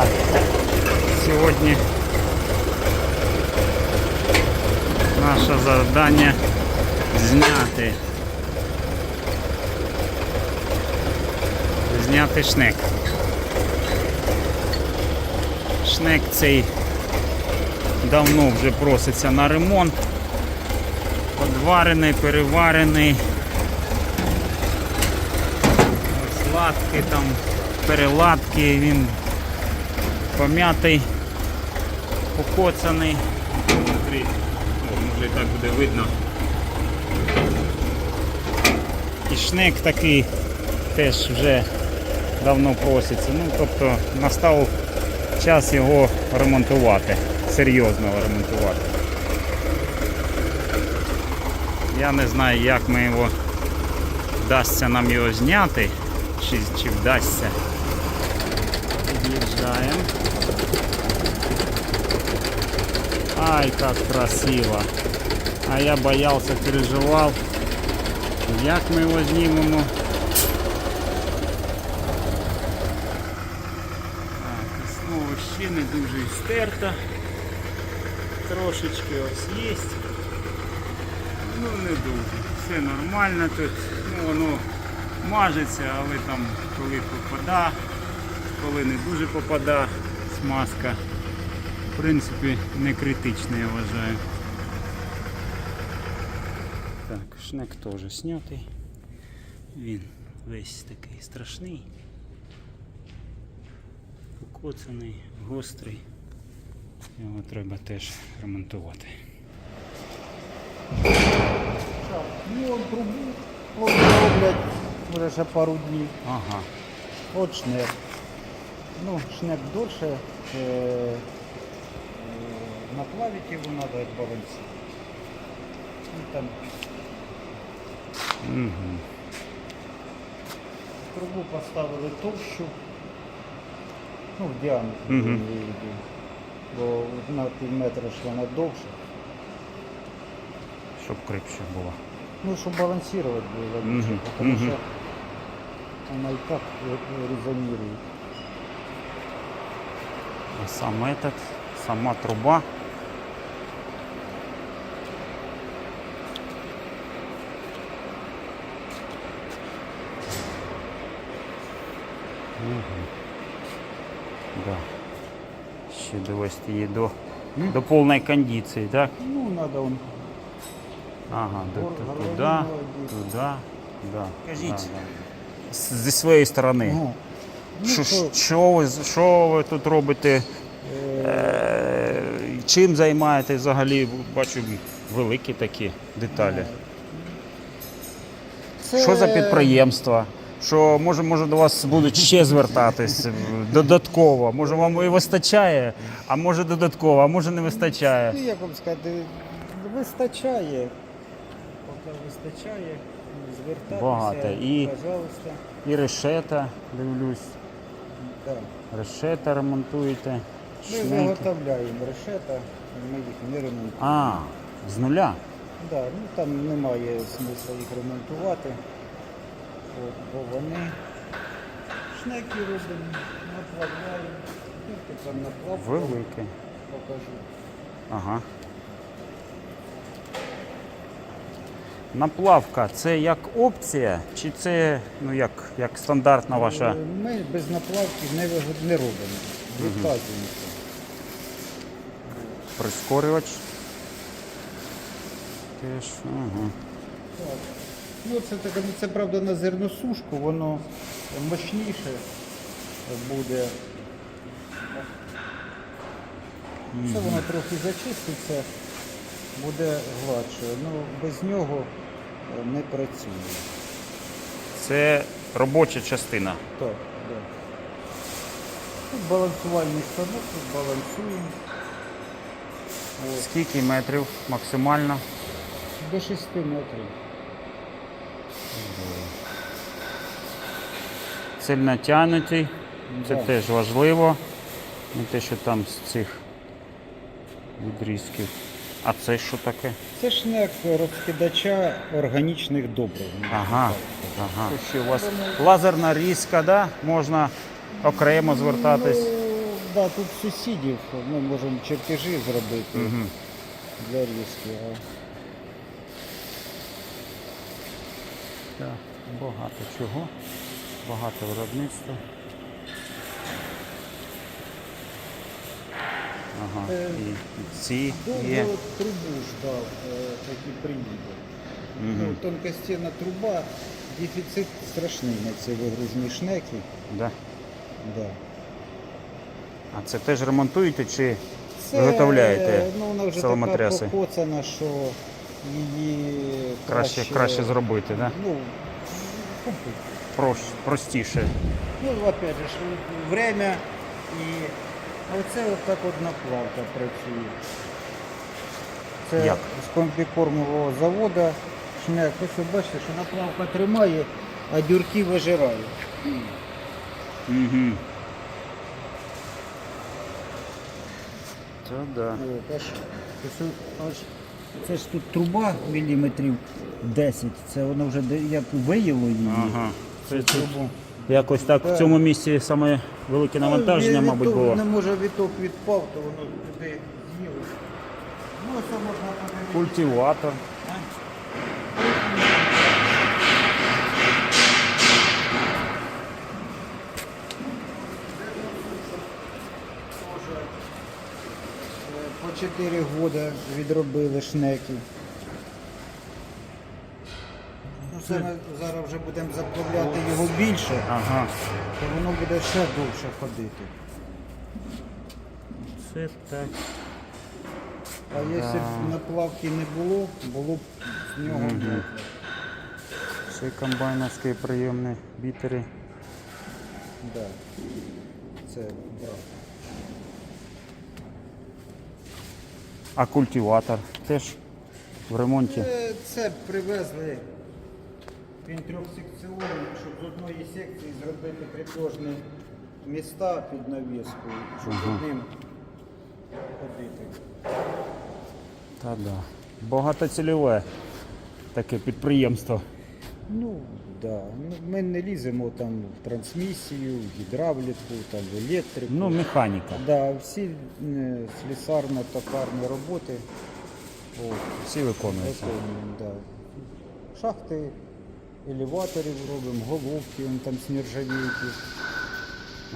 Так, сьогодні наше завдання зняти. Зняти шнек. Шнек цей давно вже проситься на ремонт. Подварений, переварений. Ось латки там, переладки, він пом'ятий, покоцаний. Може і так буде видно. І шнек такий теж вже давно проситься. Ну, тобто настав час його ремонтувати, серйозно ремонтувати. Я не знаю, як ми його вдасться нам його зняти, чи, чи вдасться. Під'їжджаємо. Ай, как красиво. А я боялся, переживал. Як ми його знімемо? Так, основа ще не дуже стерта. Трошечки ось є. Ну не дуже. Все нормально тут. Ну воно мажеться, але там коли попада, коли не дуже попада смазка. В принципі, не критично, я вважаю. Так, шнек теж знятий. Він весь такий страшний. Покоцаний, гострий. Його треба теж ремонтувати. Ну, он трубу роблять вже ще пару днів. Ага. От шнек. Ну, шнек дольше. Е, е, наплавить треба як баланці. Ну, там Угу. трубу поставили товщу. Ну, в діаметрі Мгм. я. Бо на пів метра ж вона довше. Щоб крепше було. Ну, щоб балансировать було лучше, Мгм, потому мгм. що вона і так резонирует. А сам этот, сама труба. Угу. Да. Ще довести її до, М? до повної кондиції, так? Ну, надо он Ага, до, Гор- до, горловину туди, туди, да. Кажіть. Да, да. З- Зі своєї сторони. Ну, Що, що, ви, що ви тут робите? е, Е, чим займаєтесь взагалі? Бачу великі такі деталі. це- Що за підприємство? Що може, може до вас будуть ще звертатись е, додатково? Може вам і вистачає, а може додатково, а може не вистачає. Ну, як вам сказати, вистачає. Поки вистачає, звертатися, Багато. І- пожалуйста. І решета, дивлюсь, Да. решета ремонтуєте. Ми шнеки. виготовляємо решета, ми їх не ремонтуємо. А, з нуля. Да, ну, там немає смисла їх ремонтувати, бо вони шнеки робимо, наплавляємо. Ну, тепер наплавку Велике. покажу. Ага. Наплавка це як опція, чи це ну, як, як стандартна ваша? Е, Ми без наплавки не, виго- не робимо. Відказуємося. Прискорювач. Теж. Ага. Так. Ну, це, таке, ну, це правда на зерносушку, воно мощніше буде. Це воно трохи зачиститься, буде гладше. Ну, без нього е, не працює. Це робоча частина. Так, так. Тут балансувальний станок, тут балансуємо. Скільки метрів максимально? До 6 метрів. Сильно тягнутий. Це Да. теж важливо. Не те, що там з цих відрізків. А це що таке? Це шнек розкидача органічних добрив. Ага. ага. Ще у вас лазерна різка, да? можна окремо звертатись. Ну, да, тут сусідів ми можемо чертежі зробити Угу. для різки. А Так, багато чого. Багато виробництва. Ага. Е, І ці є. трубу ждав, е, такі приїде. Ну, тонкостінна труба, дефіцит страшний на ці вигружні шнеки. Да. Да. А це теж ремонтуєте чи Це, виготовляєте ну, вона вже така покоцана, що її Краще, краще зробити, да? Ну, купити. Прош, простіше. Ну, опять же, время і оце от так от наплавка працює. Це Як? з комбікормового заводу. Шняк, ось ви бачите, що наплавка тримає, а дюрки вижирає. Угу. Це да. От, аж, це ж тут труба міліметрів 10, це воно вже де- як виїло її. Ага. Це Трубу. якось так в цьому місці саме велике навантаження, Ну, мабуть, відток- було. Не може віток відпав, то воно туди з'їло. Ну, це можна подивитися. Культиватор. Е, По 4 роки відробили шнеки. Ну, це ми зараз вже будемо заправляти його більше, Ага. то воно буде ще довше ходити. Це так. А якщо б наплавки не було, було б з нього мокро. Це комбайновські прийомні бітери. Да. Це, да. А культиватор теж в ремонті. Е, Це привезли. Він трьохсекціонний, щоб з одної секції зробити крепежні міста під навіску, щоб Ага. під ним ходити. Та да. Багатоцільове таке підприємство. Ну, да. ну, ми не ліземо там в трансмісію, в гідравліку, там, в електрику. Ну, механіка. да, всі е, слісарно-токарні роботи от, Всі виконуються. виконуємо. Да. Шахти, елеваторів робимо, головки, вон там з нержавійки.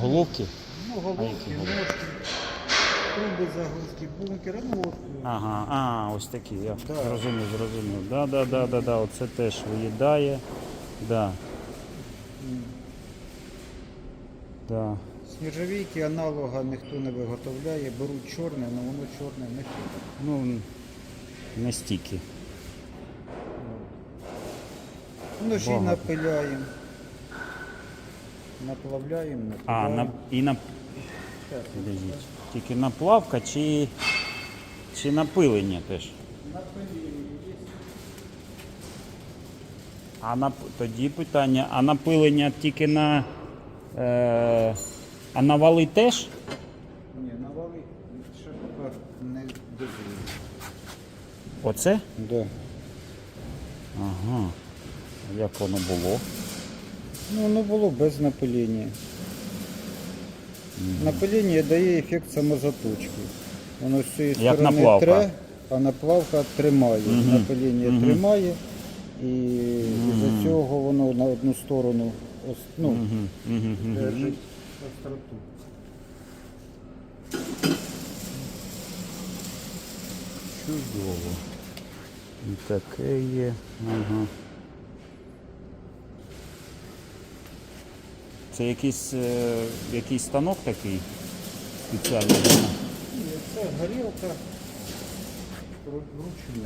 Головки? Ну, головки, головки? ножки, труби загрузки, бункери, ну от. Ага, а, ось такі, я Да. зрозумів, зрозумів. Да, да, да, да, да, оце теж виїдає. Да. Да. З нержавійки аналога ніхто не виготовляє, беруть чорне, але воно чорне не піде. Ну, не стільки. Ножі Багато. напиляємо. Наплавляємо, А, напиляємо. на, і на, підождіть, тільки наплавка чи, чи напилення теж? напилення є. А на, тоді питання, а напилення тільки на. Е, а на вали теж? Ні, на вали ще тепер не дозволено. Оце? Да. Ага. Як воно було? Ну, воно було без напилення. Напилення дає ефект самозаточки. Воно з цієї Як сторони наплавка. тре, а наплавка тримає. Напилення тримає. І з-за цього воно на одну сторону ос- ну, держить остроту. Чудово. І таке є. Ага. Це якийсь, е, якийсь станок такий спеціальний. Ні, Це горілка вру- вручну.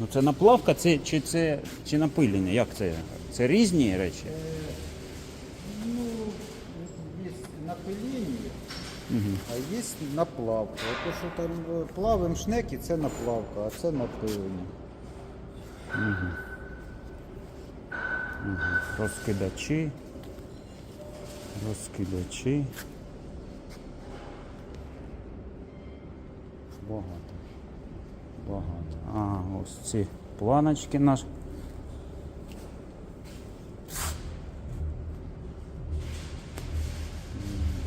Ну це наплавка, це, чи це чи напилення? Як це? Це різні речі? Ну, є напилення, Угу. а є наплавка. Ото, що там е, плавим шнеки, це наплавка, а це напилення. Розкидачі. Розкидачі. Багато. Багато. А, ось ці планочки наш.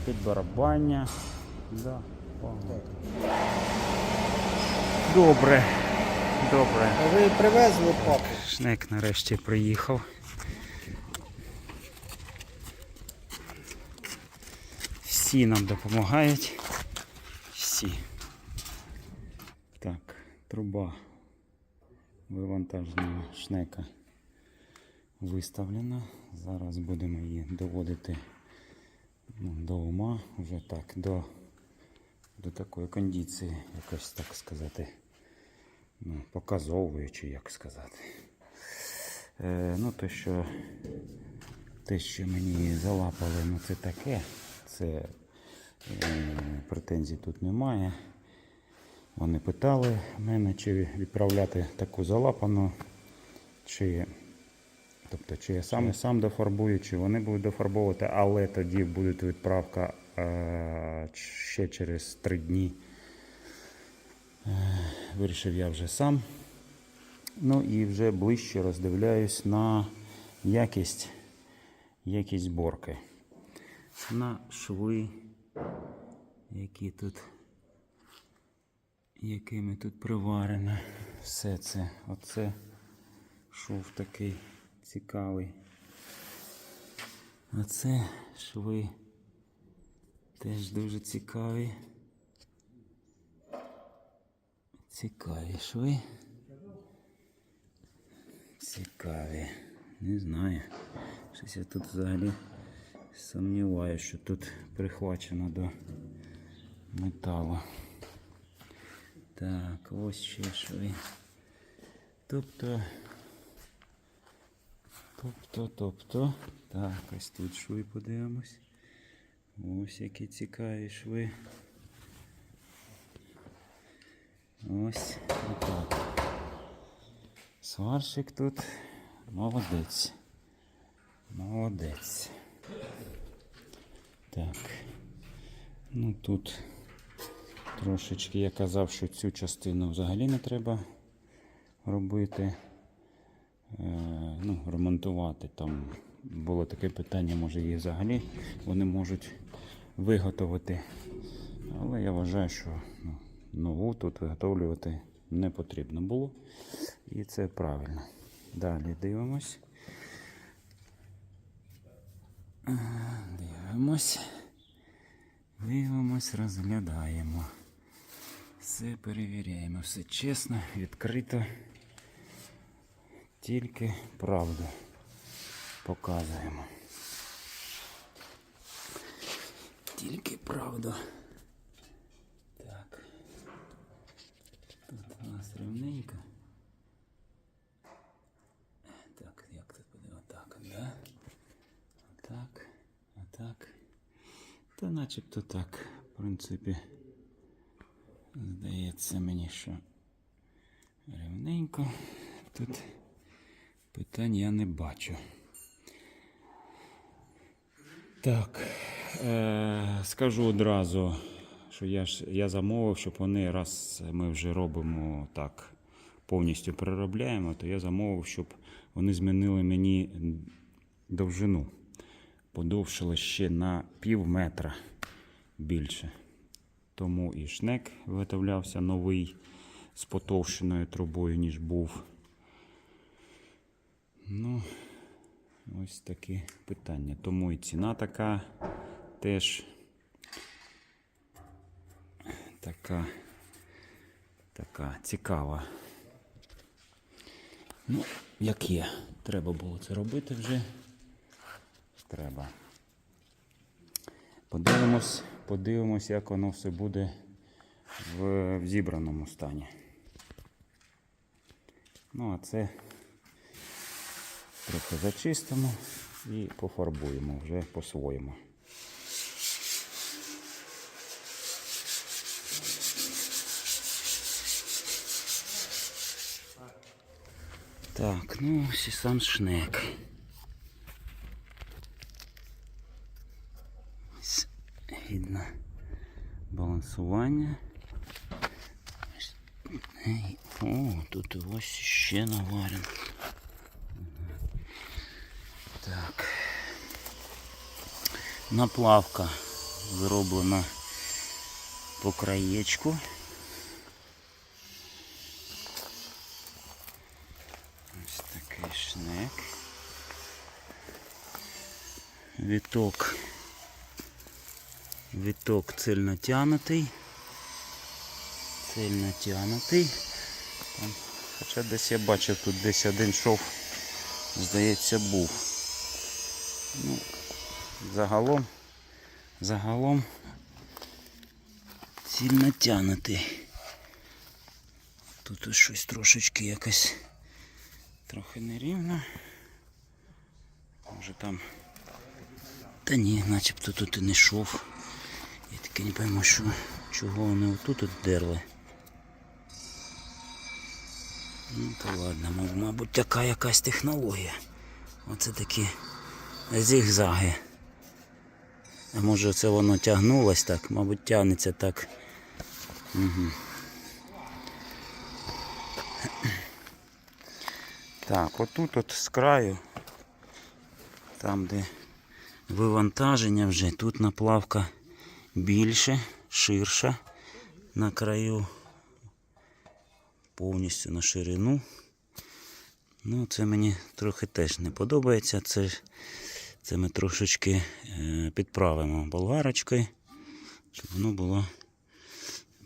Підбарабання. Да, Добре. Добре. А Ви привезли папу? Шнек нарешті приїхав. Всі нам допомагають. Всі. Так, труба вивантаженого шнека виставлена. Зараз будемо її доводити ну, до ума, вже так, до, до такої кондиції, якось так сказати ну, показовуючи, як сказати. Е, ну, те, що, те, що мені залапали, ну це таке. Це е, претензій тут немає. Вони питали мене, чи відправляти таку залапану, чи, тобто, чи я сам, сам дофарбую, чи вони будуть дофарбовувати, але тоді буде відправка е, ще через три дні. Вирішив я вже сам. Ну і вже ближче роздивляюсь на якість, якість зборки. На шви, які тут, якими тут приварено. Все це. Оце шов такий цікавий. Оце шви теж дуже цікаві. Цікаві шви. Цікаві. Не знаю. Щось я тут взагалі сумніваюся, що тут прихвачено до металу. Так, ось ще шви. Тобто. Тобто, тобто. Так, ось тут шви подивимось. Ось які цікаві шви. Ось отак. Сварщик тут молодець. Молодець. Так. Ну тут трошечки я казав, що цю частину взагалі не треба робити. Е, ну, ремонтувати. Там було таке питання, може її взагалі вони можуть виготовити. Але я вважаю, що ну, нову тут виготовлювати не потрібно було. І це правильно. Далі дивимось. Дивимось. Дивимось, розглядаємо. Все перевіряємо. Все чесно, відкрито. Тільки правду показуємо. Тільки правду. Так. Тут у нас рівненько. Так, як тут буде? Отак, да? Отак, отак. Та начебто так, в принципі. Здається мені, що рівненько. Тут питань я не бачу. Так, е, скажу одразу, що я ж я замовив, щоб вони, раз ми вже робимо так, повністю переробляємо, то я замовив, щоб вони змінили мені довжину. Подовшили ще на пів метра більше. Тому і шнек виготовлявся новий з потовщеною трубою, ніж був. Ну, ось такі питання. Тому і ціна така теж така, така цікава. Ну, як є, треба було це робити вже. Треба. Подивимось, подивимось, як воно все буде в, зібраному стані. Ну, а це трохи зачистимо і пофарбуємо вже по-своєму. Так, ну сам шнек. Видно балансування. О, тут ось ще наварено. Так. Наплавка зроблена по краєчку. Ось такий шнек. Віток. Віток цельно тянутий. Тянутий. Там, хоча десь я бачив, тут десь один шов, здається, був. Ну, загалом, загалом сильно тянутий. Тут ось щось трошечки якось трохи нерівно. Може там. Та ні, начебто тут і не шов. Я не пойму, що, чого вони отут от дерли. Ну то ладно, маб- мабуть, така якась технологія. Оце такі зігзаги. А може це воно тягнулось так, мабуть, тягнеться так. Угу. Так, отут от з краю, там де вивантаження вже, тут наплавка більше, ширша на краю, повністю на ширину. Ну, це мені трохи теж не подобається. Це, це ми трошечки е, підправимо болгарочкою, щоб воно було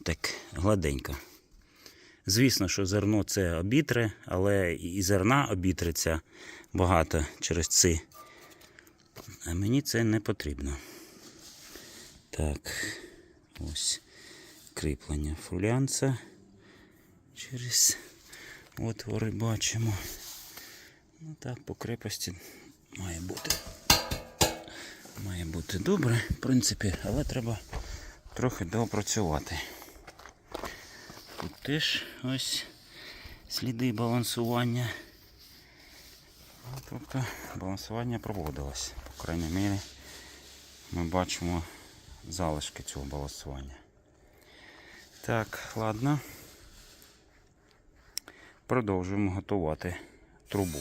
так гладенько. Звісно, що зерно це обітре, але і зерна обітриться багато через ці. А мені це не потрібно. Так, ось кріплення фулянца через отвори бачимо. Ну так, по крепості має бути. Має бути добре, в принципі, але треба трохи доопрацювати. Тут теж ось сліди балансування. Ну, Тобто балансування проводилось. По крайній мірі ми бачимо залишки цього балансування. Так, ладно. Продовжуємо готувати трубу.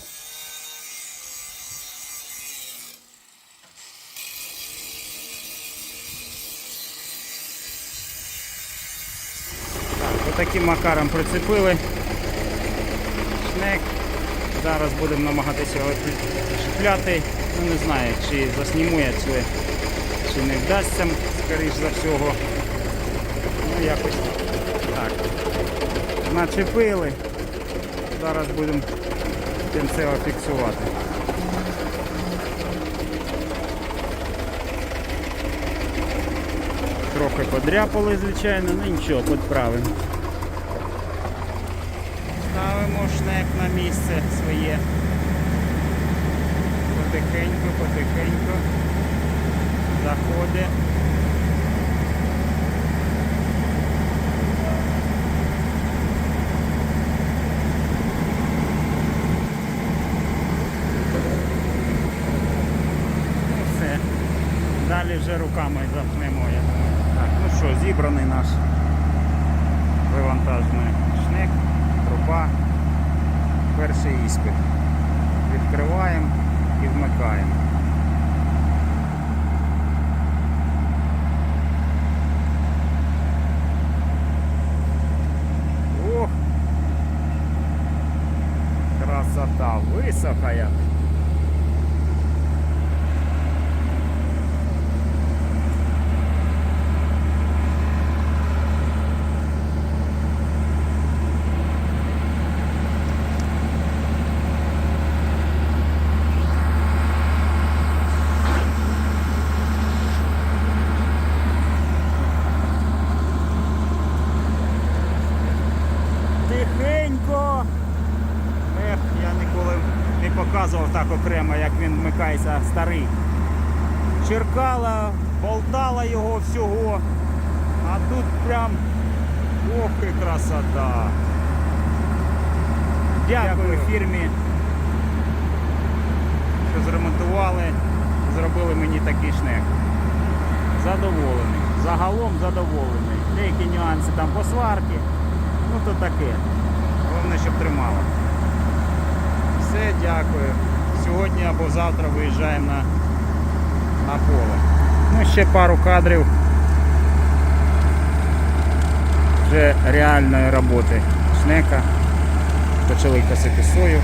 Так, отаким макаром прицепили шнек. Зараз будемо намагатися його шипляти. Ну не знаю, чи засніму я це, чи не вдасться, скоріш за всього. Ну якось так. Начепили. Зараз будемо кінцево фіксувати. Трохи подряпали, звичайно, ну нічого, підправимо. Ставимо шнек на місце своє. Потихеньку, потихеньку. Заходить. Ну все. Далі вже руками запнемо, я. Так, ну що, зібраний наш вивантажний шнек, труба. Перший іспит. Відкриваємо і вмикаємо. Ох! Красота окремо, як він вмикається старий. Черкала, болтала його всього. А тут прям ох і красота. Дякую фірмі, що зремонтували, зробили мені такий шнек. Задоволений. Загалом задоволений. Деякі нюанси там по сварці. Ну то таке. Головне, щоб тримало. Все, дякую. Сьогодні або завтра виїжджаємо на, на поле. Ну, ще пару кадрів вже реальної роботи шнека. Почали косити сою.